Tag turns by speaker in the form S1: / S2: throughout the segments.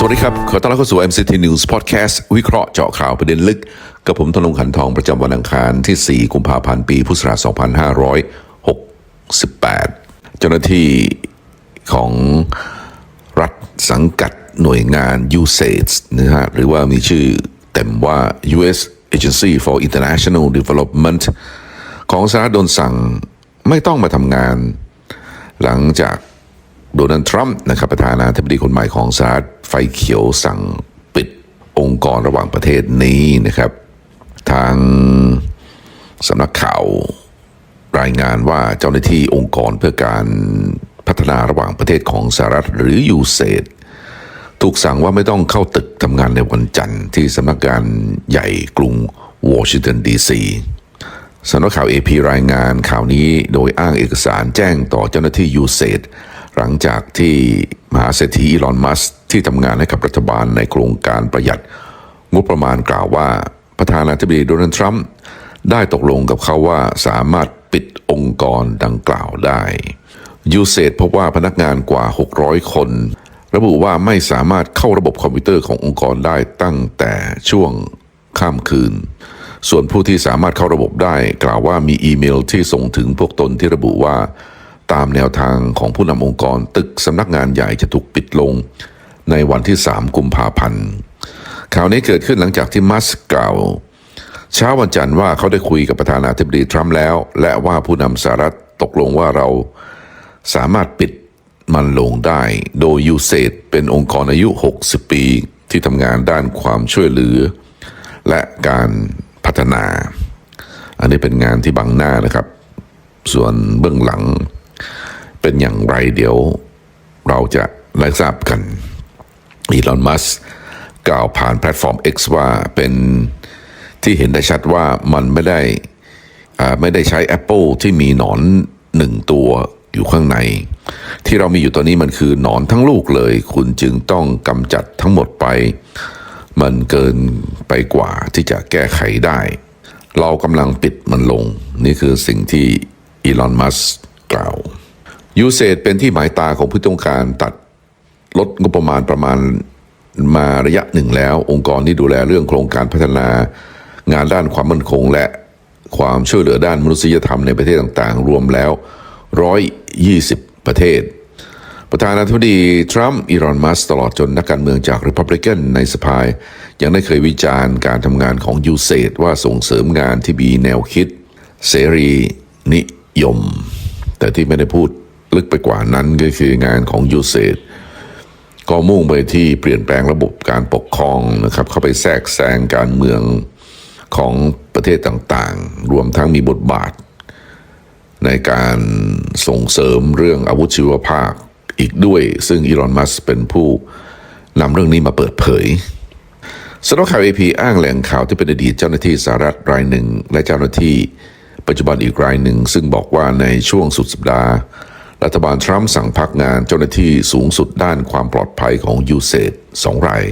S1: สวัสดีครับ ขอต้อนรับเข้าสู่ MCT News Podcast วิเคราะห์เจาะข่าวประเด็นลึก กับผมธนงขันทองประจำวันอังคารที่ 4 กุมภาพันธ์ ปี พุทธศักราช 2568 เจ้าหน้าที่ของรัฐสังกัดหน่วยงาน USAID นะฮะหรือว่ามีชื่อเต็มว่า U.S. Agency for International Development ของสหรัฐโดนสั่งไม่ต้องมาทำงาน หลังจาก โดนัลด์ทรัมป์นะครับประธานาธิบดีคนใหม่ของสหรัฐไฟเขียวสั่งปิดองค์กรระหว่างประเทศนี้นะครับ ทางสำนักข่าวรายงานว่าเจ้าหน้าที่องค์กรเพื่อการพัฒนาระหว่างประเทศของสหรัฐหรือ USAID ถูกสั่งว่าไม่ต้องเข้าตึกทำงานในวันจันทร์ที่สำนักงานใหญ่กรุงวอชิงตันดีซีสำนักข่าว AP รายงานข่าวนี้โดยอ้างเอกสารแจ้งต่อเจ้าหน้าที่ USAID หลังจากที่มหาเศรษฐีอีลอนมัสที่ทำงานให้กับรัฐบาลในโครงการประหยัด งบประมาณกล่าวว่า ประธานาธิบดีโดนัลด์ทรัมป์ได้ตกลงกับเขาว่าสามารถปิดองค์กรดังกล่าวได้ยูเซพบว่าพนักงานกว่า 600 คน ระบุว่าไม่สามารถเข้าระบบคอมพิวเตอร์ขององค์กรได้ตั้งแต่ช่วงข้ามคืน ส่วนผู้ที่สามารถเข้าระบบได้ กล่าวว่ามีอีเมลที่ส่งถึงพวกตนที่ระบุว่า ตามแนวทางของผู้นำองค์กรตึกสำนักงานใหญ่จะถูกปิดลงในวันที่ 3 กุมภาพันธ์ข่าวนี้เกิดขึ้นหลังจากที่มัสก์กล่าวเช้าวันจันทร์ว่าเขาได้คุยกับประธานาธิบดีทรัมป์แล้ว และว่าผู้นำสหรัฐตกลงว่าเราสามารถปิดมันลงได้ โดยยูเซดเป็นองค์กรอายุ 60 ปีที่ทำงานด้านความช่วยเหลือ และการพัฒนา อันนี้เป็นงานที่บังหน้านะครับ ส่วนเบื้องหลัง เป็นอย่างไรเดี๋ยวเราจะได้ทราบกันอีลอนมัสกล่าวผ่านแพลตฟอร์ม X ว่าเป็นที่เห็นได้ชัดว่ามันไม่ได้อ่าไม่ได้ใช้ Apple ที่มีหนอนหนึ่งตัวอยู่ข้างใน ที่เรามีอยู่ตอนนี้มันคือหนอนทั้งลูกเลย คุณจึงต้องกำจัดทั้งหมดไป มันเกินไปกว่าที่จะแก้ไขได้ เรากำลังปิดมันลง นี่คือสิ่งที่อีลอนมัสกล่าว ยูเซดเป็นที่หมายตาของผู้ต้องการตัดลดงบประมาณประมาณมาระยะหนึ่งแล้ว องค์กรที่ดูแลเรื่องโครงการพัฒนา งานด้านความมั่นคง และความช่วยเหลือด้านมนุษยธรรมในประเทศต่างๆ รวมแล้ว 120 ประเทศ ประธานาธิบดี ทรัมป์อีรอนมัสตลอดจนนักการเมืองจากริพับลิกันในสภายังได้เคยวิจารณ์การทำงานของยูเซดว่าส่งเสริมงานที่มีแนวคิด เสรีนิยม แต่ที่ไม่ได้พูด ลึกไปกว่านั้นก็คืองานของยูเซดก็มุ่งไปที่เปลี่ยนแปลงระบบการปกครองนะครับ เข้าไปแทรกแซงการเมืองของประเทศต่างๆ รวมทั้งมีบทบาท ในการส่งเสริมเรื่องอาวุธชีวภาพอีกด้วย ซึ่งอีลอนมัสเป็นผู้นำเรื่องนี้มาเปิดเผยสำนักข่าว AP อ้างแหล่งข่าวที่เป็นอดีตเจ้าหน้าที่สหรัฐรายหนึ่ง และเจ้าหน้าที่ปัจจุบันอีกรายหนึ่ง ซึ่งบอกว่าในช่วงสุดสัปดาห์ รัฐบาลทรัมป์สั่งพักงานเจ้าหน้าที่สูงสุดด้านความปลอดภัยของยูเซดสองราย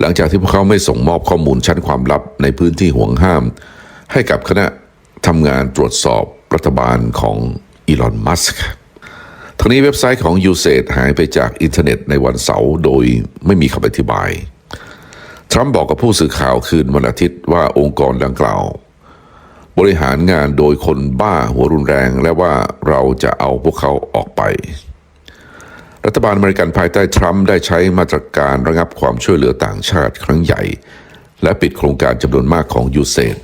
S1: หลังจากที่พวกเขาไม่ส่งมอบข้อมูลชั้นความลับในพื้นที่ห่วงห้าม ให้กับคณะทำงานตรวจสอบรัฐบาลของอีลอน มัสก์ทั้งนี้เว็บไซต์ของ u s a i d หายไปจากอินเทอร์เน็ตในวันเสาร์โดยไม่มีคำอธิบาย ทรัมป์บอกกับผู้สื่อข่าวคืนวันอาทิตย์ว่าองค์กรดังกล่าว บริหารงานโดยคนบ้าหัวรุนแรง และว่าเราจะเอาพวกเขาออกไป รัฐบาลอเมริกันภายใต้ทรัมป์ได้ใช้มาตรการระงับความช่วยเหลือต่างชาติครั้งใหญ่ และปิดโครงการจำนวนมากของยูเซน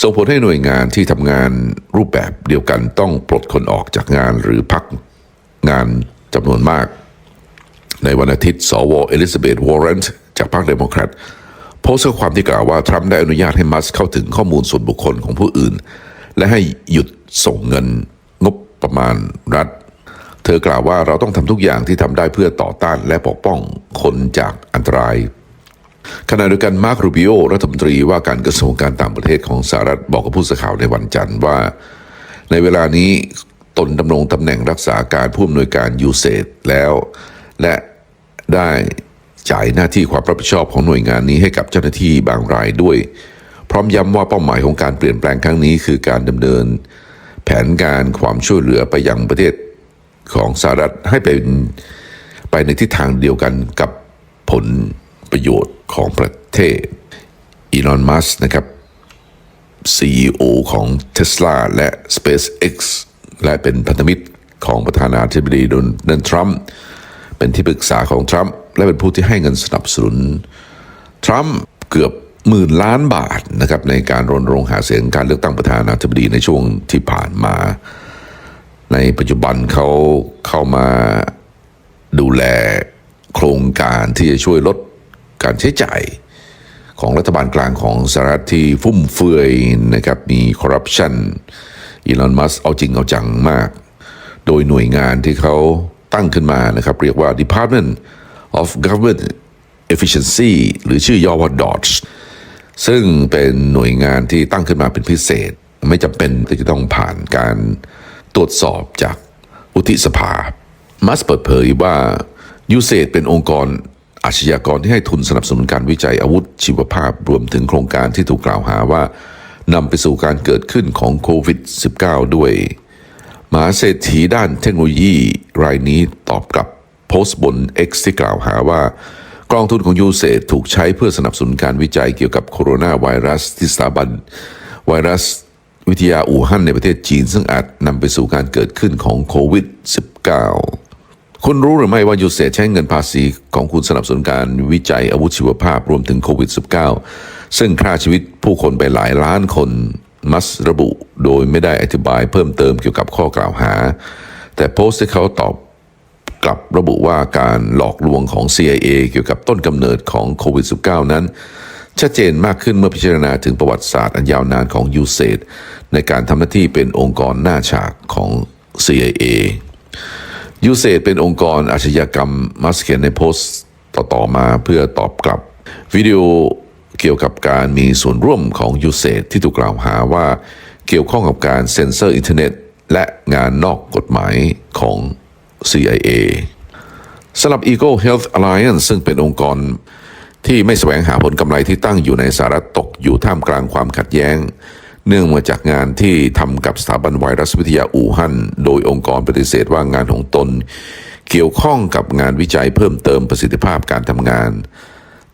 S1: ส่งผลให้หน่วยงานที่ทำงานรูปแบบเดียวกันต้องปลดคนออกจากงานหรือพักงานจำนวนมาก ในวันอาทิตย์ สวเอลิซาเบธวอร์เรนต์จากพรรคเดโมแครต โพสต์ข้อความที่กล่าวว่า ทรัมป์ได้อนุญาตให้มัสเข้าถึงข้อมูลส่วนบุคคลของผู้อื่น และให้หยุดส่งเงินงบประมาณรัฐ เธอกล่าวว่าเราต้องทำทุกอย่างที่ทำได้เพื่อต่อต้านและปกป้องคนจากอันตรายขณะเดียวกันมาร์ครูบิโอรัฐมนตรีว่าการกระทรวงการต่างประเทศของสหรัฐบอกกับผู้สื่อข่าวในวันจันทร์ว่า ในเวลานี้ตนดำรงตำแหน่งรักษาการผู้อำนวยการยูเซดแล้ว และได้ จ่ายหน้าที่ความรับผิดชอบของหน่วยงานนี้ให้กับเจ้าหน้าที่บางรายด้วย พร้อมย้ำว่าเป้าหมายของการเปลี่ยนแปลงครั้งนี้คือการดำเนิน แผนการความช่วยเหลือไปยังประเทศของสหรัฐให้เป็นไปในทิศทางเดียวกันกับผผลประโยชน์ของประเทศอีลอน มัสนะครับ CEO ของ Tesla และ SpaceX และเป็นพันธมิตรของประธานาธิบดีโดนัลด์ทรัมป์เป็นที่ปรึกษาของทรัมป์ และเป็นผู้ที่ให้เงินสนับสนุน ทรัมป์เกือบหมื่นล้านบาทนะครับในการรณรงค์หาเสียงการเลือกตั้งประธานาธิบดีในช่วงที่ผ่านมา ในปัจจุบันเขาเข้ามาดูแลโครงการที่จะช่วยลดการใช้จ่ายของรัฐบาลกลางของสหรัฐที่ฟุ่มเฟือยนะครับมีคอร์รัปชันอีลอนมัสเอาจริงเอาจังมาก โดยหน่วยงานที่เขาตั้งขึ้นมานะครับ เรียกว่า Department of Government Efficiency หรือชื่อย่อว่า DOTS ซึ่งเป็นหน่วยงานที่ตั้งขึ้นมาเป็นพิเศษ ไม่จำเป็นที่จะต้องผ่านการตรวจสอบจากวุฒิสภา มัสเปิดเผยว่ายูเซดเป็นองค์กรอาชญากรที่ให้ทุนสนับสนุนการวิจัยอาวุธชีวภาพรวมถึงโครงการที่ถูกกล่าวหาว่านำไปสู่การเกิดขึ้นของโควิด -19 ด้วยมหาเศรษฐีด้านเทคโนโลยีรายนี้ตอบกลับ โพสต์บน X ที่กล่าวหาว่ากองทุนของยูเซถูกใช้เพื่อสนับสนุนการวิจัยเกี่ยวกับโคโรนาไวรัสที่สถาบัน ไวรัสวิทยาอู่ฮั่นในประเทศจีน ซึ่งอาจนำไปสู่การเกิดขึ้นของโควิด -19 คุณรู้หรือไม่ว่ายูเซใช้เงินภาษีของคุณสนับสนุนการวิจัยอาวุธชีวภาพรวมถึงโควิด -19 ซึ่งฆ่าชีวิตผู้คนไปหลายล้านคน มัสระบุโดยไม่ได้อธิบายเพิ่มเติมเกี่ยวกับข้อกล่าวหา แต่โพสต์ที่เขาตอบ กลับระบุว่าการหลอกลวงของ CIA เกี่ยวกับต้นกำเนิดของโควิด -19 นั้น ชัดเจนมากขึ้นเมื่อพิจารณาถึงประวัติศาสตร์อันยาวนานของยูเซดในการทำหน้าที่เป็นองค์กรหน้าฉากของ CIA ยูเซดเป็นองค์กรอาชญากรรมมัสเขียนในโพสต์ต่อๆมาเพื่อตอบกลับ วิดีโอเกี่ยวกับการมีส่วนร่วมของยูเซดที่ถูกกล่าวหาว่าเกี่ยวข้องกับการเซ็นเซอร์อินเทอร์เน็ต และงานนอกกฎหมายของ CIA สำหรับ Eagle Health Alliance ซึ่งเป็นองค์กรที่ไม่แสวงหาผลกำไรที่ตั้งอยู่ในสหรัฐตกอยู่ท่ามกลางความขัดแย้ง เนื่องมาจากงานที่ทำกับสถาบันไวรัสวิทยาอู่ฮั่น โดยองค์กรปฏิเสธว่างานของตน เกี่ยวข้องกับงานวิจัยเพิ่มเติมประสิทธิภาพการทำงาน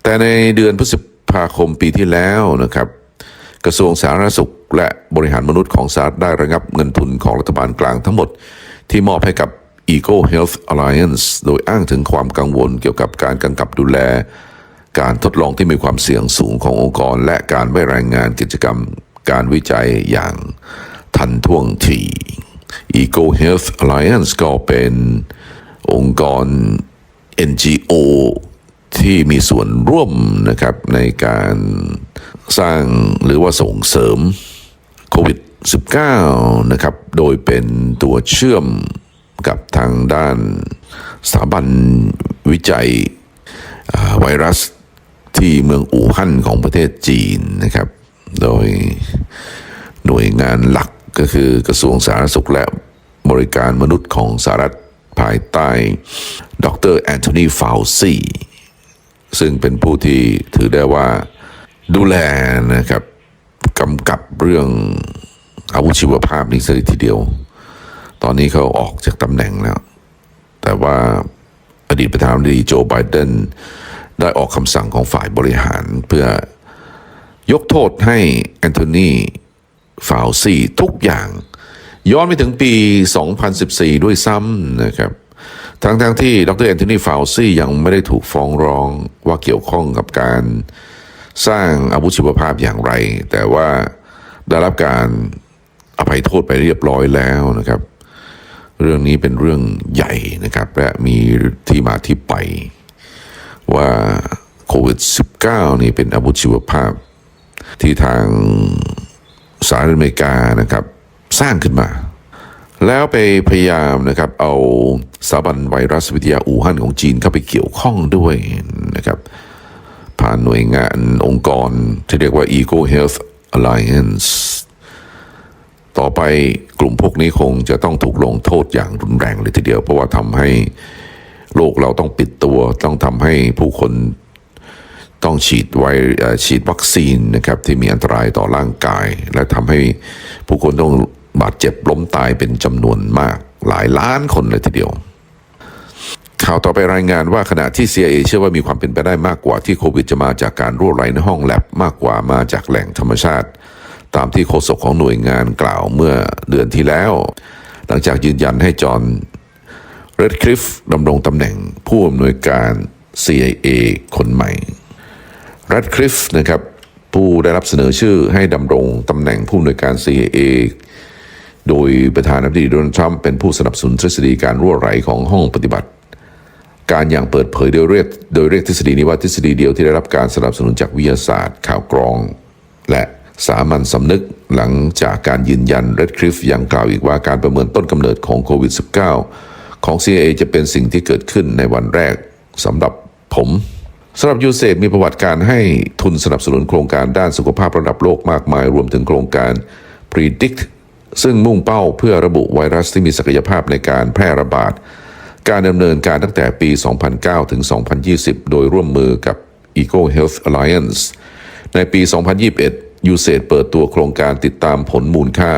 S1: แต่ในเดือนพฤษภาคมปีที่แล้วนะครับ กระทรวงสาธารณสุข และบริหารมนุษย์ของสหรัฐได้ระงับเงินทุนของรัฐบาลกลางทั้งหมด ที่มอบให้กับ Eagle Health Alliance โดยอ้างถึงความกังวลเกี่ยวกับการกำกับดูแล การทดลองที่มีความเสี่ยงสูงขององค์กร และการไม่รายงานกิจกรรมการวิจัยอย่างทันท่วงที Eagle Health Alliance ก็เป็นองค์กร NGO ที่มีส่วนร่วมนะครับในการสร้างหรือว่าส่งเสริมโควิด -19 นะครับ โดยเป็นตัวเชื่อม กับทางด้านสถาบันวิจัยไวรัสที่เมืองอู่ฮั่นของประเทศจีนนะครับ โดยหน่วยงานหลักก็คือกระทรวงสาธารณสุขและบริการมนุษย์ของสหรัฐภายใต้ ดรแอนโทนีฟาวซีซึ่งเป็นผู้ที่ถือได้ว่าดูแลนะครับกำกับเรื่องอาวุธชีวภาพนี้ซะทีเดียว ตอนนี้เขาออกจากตำแหน่งแล้ว แต่ว่าอดีตประธานาธิบดีโจไบเดนได้ออกคำสั่งของฝ่ายบริหารเพื่อยกโทษให้แอนโทนีฟาวซีทุกอย่าง ย้อนไปถึงปี 2014 ด้วยซ้ำนะครับทั้งๆทที่ดรแอนโทนีฟาวซียังไม่ได้ถูกฟ้องร้องว่าเกี่ยวข้องกับการสร้างอาวุธชีวภาพอย่างไร แต่ว่าได้รับการอภัยโทษไปเรียบร้อยแล้วนะครับ เรื่องนี้เป็นเรื่องใหญ่นะครับ และมีที่มาที่ไป ว่าโควิด -19 นี่เป็นอาวุธชีวภาพ ที่ทางสหรัฐอเมริกานะครับสร้างขึ้นมา แล้วไปพยายามนะครับเอาสถาบันไวรัสวิทยาอู่ฮั่นของจีนเข้าไปเกี่ยวข้องด้วยนะครับผ่านหน่วยงานองค์กรที่เรียกว่า Eco Health Alliance ต่อไปกลุ่มพวกนี้คงจะต้องถูกลงโทษอย่างรุนแรงเลยทีเดียว เพราะว่าทำให้โลกเราต้องปิดตัว ต้องทำให้ผู้คนต้องฉีดไวฉีดวัคซีนนะครับที่มีอันตรายต่อร่างกาย และทำให้ผู้คนต้องบาดเจ็บล้มตายเป็นจำนวนมากหลายล้านคนเลยทีเดียว ข่าวต่อไปรายงานว่าขณะที่ CIA เชื่อว่ามีความเป็นไปได้มากกว่าที่โควิดจะมาจากการรั่วไหลในห้องแลบมากกว่ามาจากแหล่งธรรมชาติ ตามที่โฆษกของหน่วยงานกล่าวเมื่อเดือนที่แล้ว หลังจากยืนยันให้จอห์นเรดคลิฟดำรงตำแหน่งผู้อำนวยการ CIA คนใหม่เรดคลิฟนะครับผู้ได้รับเสนอชื่อให้ดำรงตำแหน่งผู้อำนวยการ CIA โดยประธานาธิบดีโดนัลด์ทรัมป์เป็นผู้สนับสนุนทฤษฎีการรั่วไหลของห้องปฏิบัติ การอย่างเปิดเผยโดยเรียกโดยเรียกทฤษฎีนี้ว่าทฤษฎีเดียวที่ได้รับการสนับสนุนจากวิทยาศาสตร์ ข่าวกรอง และ สามัญสำนึกหลังจากการยืนยันเรดคลิฟยังกล่าวอีกว่าการประเมินต้นกำเนิดของโควิด -19 ของ CIA จะเป็นสิ่งที่เกิดขึ้นในวันแรกสำหรับผมสำหรับยูเซดมีประวัติการให้ทุนสนับสนุนโครงการด้านสุขภาพระดับโลกมากมาย รวมถึงโครงการ Predict ซึ่งมุ่งเป้าเพื่อระบุไวรัสที่มีศักยภาพในการแพร่ระบาด การดำเนินการตั้งแต่ปี 2009 ถึง 2020 โดยร่วมมือกับ Eco Health Alliance ในปี 2021 ยูเซดเปิดตัวโครงการติดตามผลมูลค่า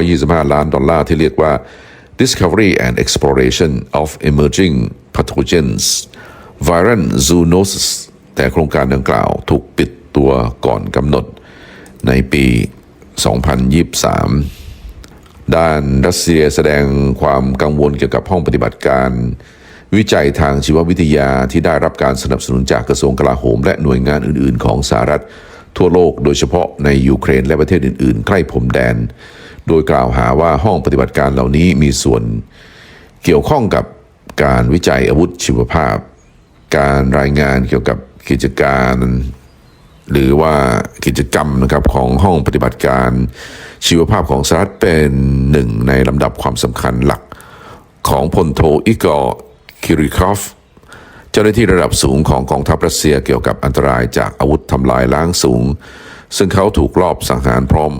S1: 125 ล้านดอลลาร์ที่เรียกว่า Discovery and Exploration of Emerging Pathogens Viral Zoonosis แต่โครงการดังกล่าวถูกปิดตัวก่อนกำหนดในปี 2023 ด้านรัสเซียแสดงความกังวลเกี่ยวกับห้องปฏิบัติการ วิจัยทางชีววิทยาที่ได้รับการสนับสนุนจากกระทรวงกลาโหม และหน่วยงานอื่น ๆ ของสหรัฐ ทั่วโลกโดยเฉพาะในยูเครนและประเทศอื่น ๆ ใกล้พรมแดน โดยกล่าวหาว่าห้องปฏิบัติการเหล่านี้มีส่วนเกี่ยวข้องกับการวิจัยอาวุธชีวภาพ การรายงานเกี่ยวกับกิจการ หรือว่ากิจกรรมนะครับของห้องปฏิบัติการชีวภาพของสหรัฐเป็นหนึ่งในลำดับความสำคัญหลักของพลโทอิกอร์คิริคอฟเจ้าหน้าที่ระดับสูงของกองทัพรัสเซียเกี่ยวกับอันตรายจากอาวุธทำลายล้างสูง ซึ่งเขาถูกลอบสังหารพร้อม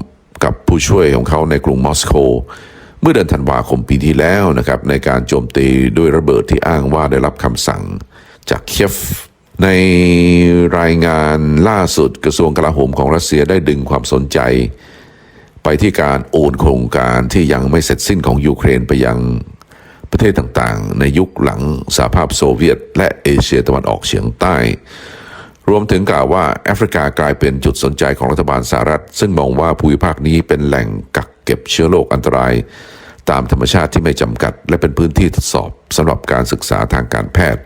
S1: กับผู้ช่วยของเขาในกรุงมอสโก เมื่อเดือนธันวาคมปีที่แล้วนะครับในการโจมตีด้วยระเบิดที่อ้างว่าได้รับคำสั่งจากเคียฟในรายงานล่าสุดกระทรวงกลาโหมของรัสเซียได้ดึงความสนใจ ไปที่การโอนโครงการที่ยังไม่เสร็จสิ้นของยูเครนไปยัง ประเทศต่างๆ ในยุคหลังสหภาพโซเวียต และเอเชียตะวันออกเฉียงใต้ รวมถึงกล่าวว่าแอฟริกากลายเป็นจุดสนใจของรัฐบาลสหรัฐ ซึ่งมองว่าภูมิภาคนี้เป็นแหล่งกักเก็บเชื้อโรคอันตราย ตามธรรมชาติที่ไม่จำกัด และเป็นพื้นที่ทดสอบสำหรับการศึกษาทางการแพทย์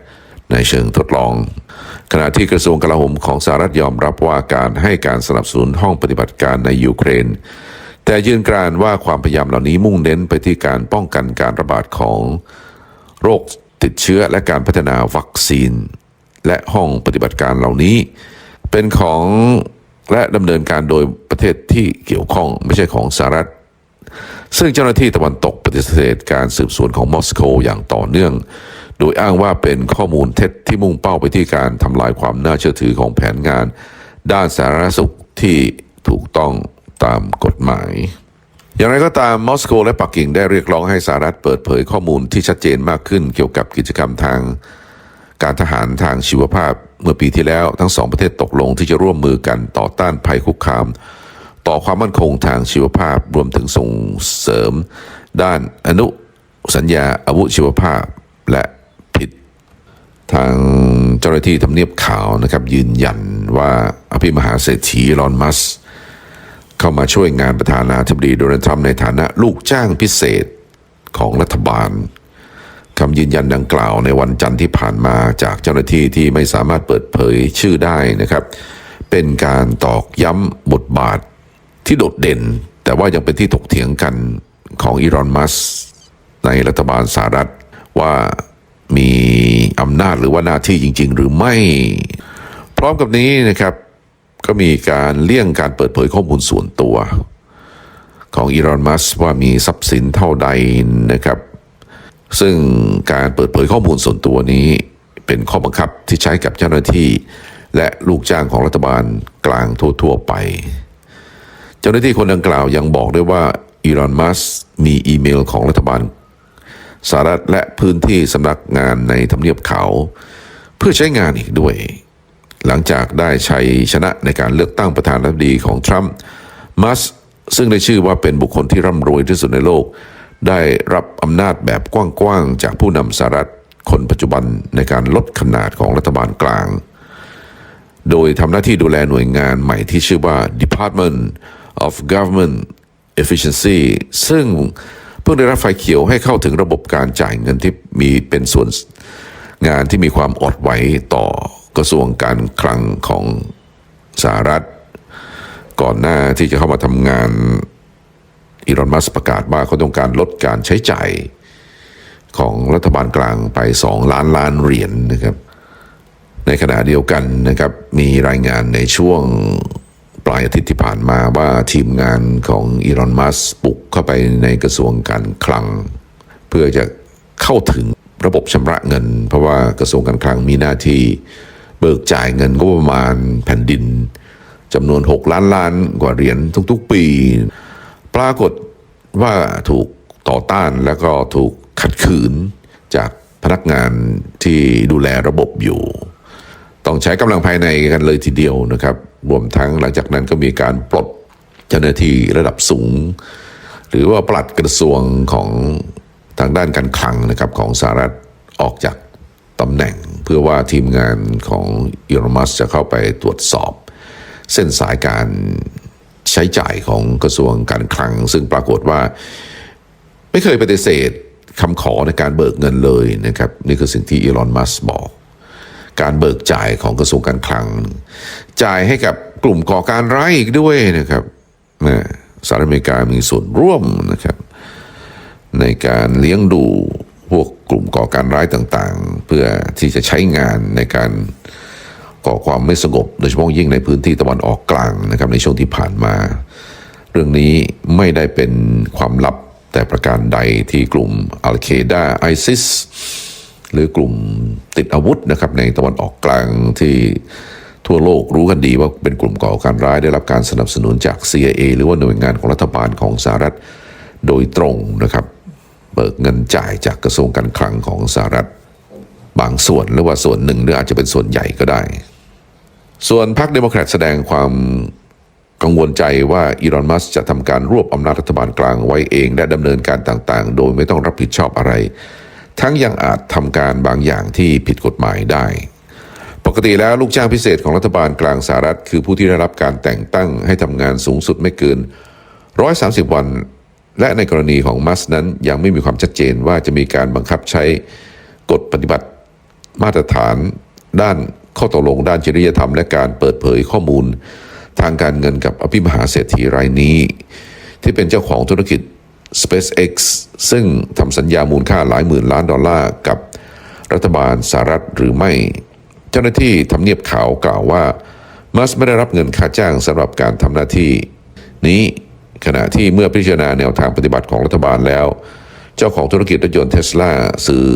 S1: ในเชิงทดลอง ขณะที่กระทรวงกลาโหมของสหรัฐยอมรับว่าการให้การสนับสนุนห้องปฏิบัติการในยูเครน แต่ยืนกรานว่าความพยายามเหล่านี้มุ่งเน้นไปที่การป้องกันการระบาดของโรคติดเชื้อและการพัฒนาวัคซีน และห้องปฏิบัติการเหล่านี้ เป็นของและดำเนินการโดยประเทศที่เกี่ยวข้องไม่ใช่ของสหรัฐ ซึ่งเจ้าหน้าที่ตะวันตกปฏิเสธการสืบสวนของมอสโกอย่างต่อเนื่อง โดยอ้างว่าเป็นข้อมูลเท็จที่มุ่งเป้าไปที่การทำลายความน่าเชื่อถือของแผนงาน ด้านสาธารณสุขที่ถูกต้อง ตามกฎหมาย อย่างไรก็ตามมอสโกและปักกิ่งได้เรียกร้องให้สหรัฐเปิดเผยข้อมูลที่ชัดเจนมากขึ้นเกี่ยวกับกิจกรรมทางการทหารทางชีวภาพเมื่อปีที่แล้วทั้งสองประเทศตกลงที่จะร่วมมือกันต่อต้านภัยคุกคาม ต่อความมั่นคงทางชีวภาพรวมถึงส่งเสริม ด้านอนุสัญญาอาวุธชีวภาพและผิด ทางเจ้าหน้าที่ทำเนียบขาวนะครับยืนยันว่าอภิมหาเศรษฐีลอนมัส เข้ามาช่วยงานประธานาธิบดีโดนัลด์ทรัมป์ในฐานะลูกจ้างพิเศษของรัฐบาลคำยืนยันดังกล่าวในวันจันทร์ที่ผ่านมาจากเจ้าหน้าที่ที่ไม่สามารถเปิดเผยชื่อได้นะครับ เป็นการตอกย้ำบทบาทที่โดดเด่น แต่ว่ายังเป็นที่ถกเถียงกันของอีรอนมัสในรัฐบาลสหรัฐว่ามีอำนาจหรือว่าหน้าที่จริง ๆ หรือไม่ พร้อมกับนี้นะครับ ก็มีการเลี่ยงการเปิดเผยข้อมูลส่วนตัว ของอีรอนมัสก์ว่ามีทรัพย์สินเท่าใดนะครับ ซึ่งการเปิดเผยข้อมูลส่วนตัวนี้ เป็นข้อบังคับที่ใช้กับเจ้าหน้าที่ และลูกจ้างของรัฐบาลกลางทั่วๆไป เจ้าหน้าที่คนดังกล่าวยังบอกด้วยว่าอีรอนมัสก์มีอีเมลของรัฐบาลสหรัฐและพื้นที่สำนักงานในทำเนียบเขา เพื่อใช้งานอีกด้วย หลังจากได้ชัยชนะในการเลือกตั้งประธานาธิบดีของทรัมป์มัสก์ซึ่งได้ชื่อว่าเป็นบุคคลที่ร่ำรวยที่สุดในโลก ได้รับอำนาจแบบกว้างๆจากผู้นำสหรัฐคนปัจจุบันในการลดขนาดของรัฐบาลกลาง โดยทำหน้าที่ดูแลหน่วยงานใหม่ที่ชื่อว่า Department of Government Efficiency ซึ่งเพิ่งได้รับไฟเขียวให้เข้าถึงระบบการจ่ายเงินที่มีเป็นส่วนงานที่มีความอดไหวต่อ กระทรวงการคลังของสหรัฐ ก่อนหน้าที่จะเข้ามาทำงานอีรอนมัสประกาศว่าเขาต้องการลดการใช้จ่ายของรัฐบาลกลางไป 2 ล้านล้านเหรียญนะครับ ในขณะเดียวกันนะครับมีรายงานในช่วงปลายอาทิตย์ที่ผ่านมาว่าทีมงานของอีรอนมัสบุกเข้าไปในกระทรวงการคลัง เพื่อจะเข้าถึงระบบชำระเงิน เพราะว่ากระทรวงการคลังมีหน้าที่ เบิกจ่ายเงินก็ประมาณแผ่นดินจำนวน 6 ล้านล้านกว่าเหรียญทุกๆปี ปรากฏว่าถูกต่อต้านแล้วก็ถูกขัดขืนจากพนักงานที่ดูแลระบบอยู่ ต้องใช้กำลังภายในกันเลยทีเดียวนะครับ รวมทั้งหลังจากนั้นก็มีการปลดเจ้าหน้าที่ระดับสูง หรือว่าปลัดกระทรวงของทางด้านการคลังนะครับของสหรัฐออกจาก ตำแหน่ง เพื่อว่าทีมงานของอีรมัสจะเข้าไปตรวจสอบ เส้นสายการใช้จ่ายของกระทรวงการคลัง ซึ่งปรากฏว่า ไม่เคยปฏิเสธคำขอในการเบิกเงินเลยนะครับ นี่คือสิ่งที่อีลอนมัสบอก การเบิกจ่ายของกระทรวงการคลัง จ่ายให้กับกลุ่มก่อการร้ายอีกด้วยนะครับสหรัฐอเมริกามีส่วนร่วมนะครับ ในการเลี้ยงดูพวก กลุ่มก่อการร้ายต่างๆ เพื่อที่จะใช้งานในการก่อความไม่สงบโดยเฉพาะยิ่งในพื้นที่ตะวันออกกลางนะครับในช่วงที่ผ่านมา เรื่องนี้ไม่ได้เป็นความลับแต่ประการใดที่กลุ่มอัลเคดาไอซิสหรือกลุ่มติดอาวุธนะครับในตะวันออกกลางที่ทั่วโลกรู้กันดีว่าเป็นกลุ่มก่อการร้ายได้รับการสนับสนุนจาก CIA หรือว่าหน่วยงานของรัฐบาลของสหรัฐโดยตรงนะครับ เบิกเงินจ่ายจากกระทรวงการคลังของสหรัฐ บางส่วนหรือว่าส่วนหนึ่งหรืออาจจะเป็นส่วนใหญ่ก็ได้ ส่วนพรรคเดโมแครตแสดงความกังวลใจว่าอีลอนมัสจะทำการรวบอำนาจรัฐบาลกลางไว้เอง และดำเนินการต่างๆ โดยไม่ต้องรับผิดชอบอะไร ทั้งยังอาจทำการบางอย่างที่ผิดกฎหมายได้ ปกติแล้วลูกจ้างพิเศษของรัฐบาลกลางสหรัฐ คือผู้ที่ได้รับการแต่งตั้งให้ทำงานสูงสุดไม่เกิน 130 วัน และในกรณีของมัสนั้นยังไม่มีความชัดเจนว่าจะมีการบังคับใช้กฎปฏิบัติมาตรฐาน ด้านข้อตกลงด้านจริยธรรม และการเปิดเผยข้อมูล ทางการเงินกับอภิมหาเศรษฐีรายนี้ ที่เป็นเจ้าของธุรกิจ SpaceX ซึ่งทำสัญญามูลค่าหลายหมื่นล้านดอลลาร์กับรัฐบาลสหรัฐหรือไม่ เจ้าหน้าที่ทำเนียบขาวกล่าวว่ามัสไม่ได้รับเงินค่าจ้างสำหรับการทำหน้าที่ นี้ ขณะที่เมื่อพิจารณาแนวทางปฏิบัติของรัฐบาลแล้ว เจ้าของธุรกิจรถยนต์เทสลาสื่อ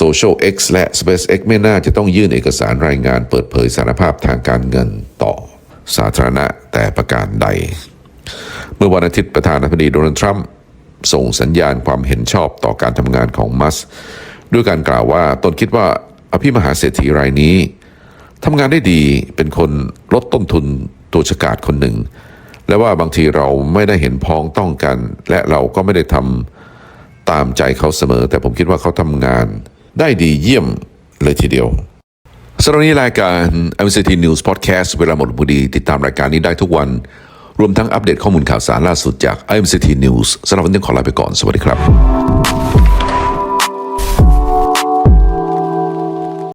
S1: Social X และ SpaceX ไม่น่าจะต้องยื่นเอกสารรายงานเปิดเผยสารภาพทางการเงินต่อสาธารณะแต่ประการใด เมื่อวันอาทิตย์ประธานาธิบดีโดนัลด์ทรัมป์ส่งสัญญาณความเห็นชอบต่อการทำงานของมัสด้วยการกล่าวว่าตนคิดว่าอภิมหาเศรษฐีรายนี้ทำงานได้ดีเป็นคนลดต้นทุนตัวฉกาจคนหนึ่ง และว่าบางทีเราไม่ได้เห็นพ้องต้องกัน และเราก็ไม่ได้ทำตามใจเขาเสมอ แต่ผมคิดว่าเขาทำงานได้ดีเยี่ยมเลยทีเดียวสำหรับนนี้รายการ MCT News Podcast เวลาหมดพอดีติดตามรายการนี้ได้ทุกวัน รวมทั้งอัปเดตข้อมูลข่าวสารล่าสุดจาก MCT News สำหรับวันนี้ขอลาไปก่อน สวัสดีครับ